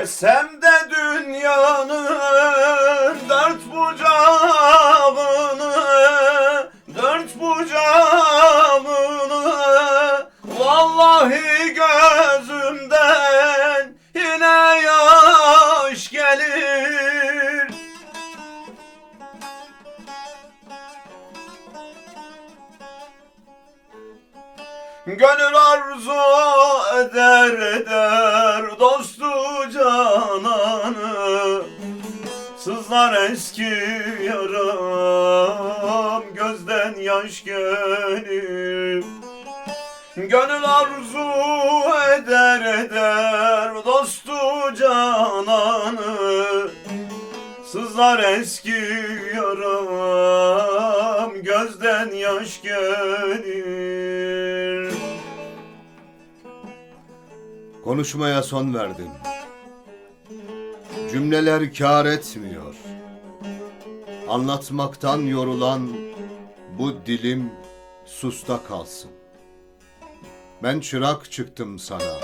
Geçsem de dünyanın dört bucağını Dört bucağını. Vallahi gözümden Gönül arzu eder eder dostu cananı. Sızlar eski yaram gözden yaş gelir. Gönül arzu eder eder dostu cananı. Sızlar eski yaram gözden yaş gelir Konuşmaya son verdim. Cümleler kâr etmiyor. Anlatmaktan yorulan bu dilim susta kalsın. Ben çırak çıktım sana.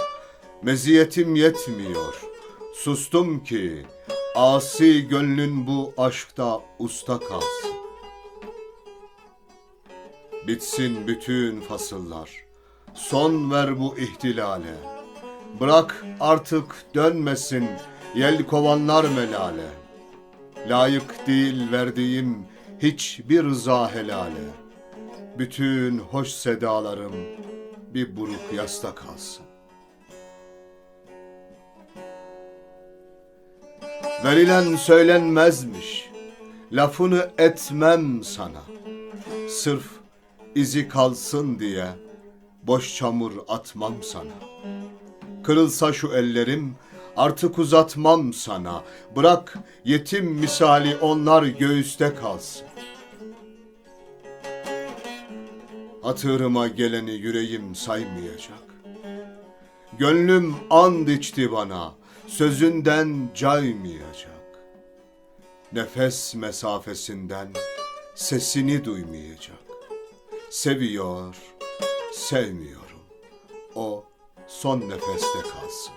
Meziyetim yetmiyor. Sustum ki asi gönlün bu aşkta usta kalsın. Bitsin bütün fasıllar. Son ver bu ihtilale. Bırak artık dönmesin yel kovanlar melale. Layık değil verdiğim hiçbir rıza helale. Bütün hoş sedalarım bir buruk yasta kalsın. Verilen söylenmezmiş. Lafını etmem sana. Sırf izi kalsın diye boş çamur atmam sana. Kırılsa şu ellerim artık uzatmam sana. Bırak yetim misali onlar göğüste kalsın. Hatırıma geleni yüreğim saymayacak. Gönlüm and içti bana, sözünden caymayacak. Nefes mesafesinden sesini duymayacak. Seviyor, sevmiyorum. O son nefeste kalsın.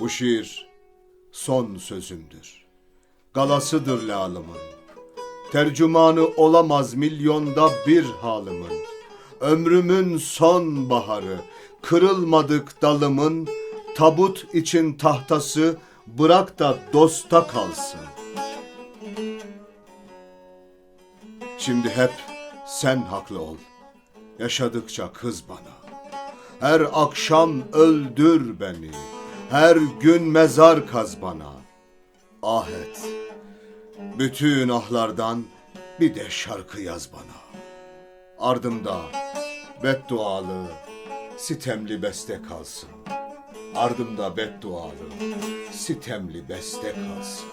Bu şiir son sözümdür. Galasıdır lalımın. Tercümanı olamaz milyonda bir halımın. Ömrümün son baharı, kırılmadık dalımın, tabut için tahtası bırak da dosta kalsın. Şimdi hep sen haklı ol. Yaşadıkça kız bana. Her akşam öldür beni. Her gün mezar kaz bana. Ah et. Bütün ahlardan bir de şarkı yaz bana. Ardımda beddualı, sitemli beste kalsın. Ardımda beddualı, sitemli beste kalsın.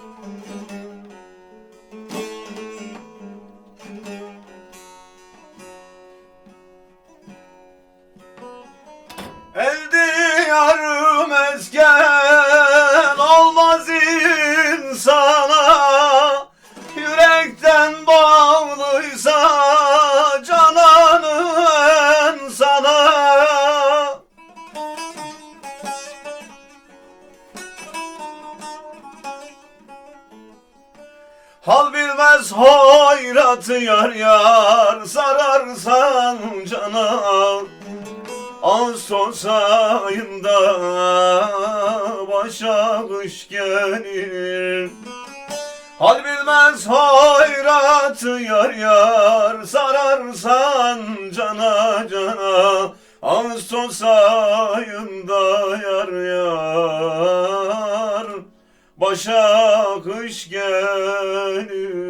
Hal bilmez hayratı yar yar sararsan cana. Ağustos ayında başa kış gelir. Hal bilmez hayratı yar yar sararsan cana cana. Ağustos ayında yar yar başa kış gelir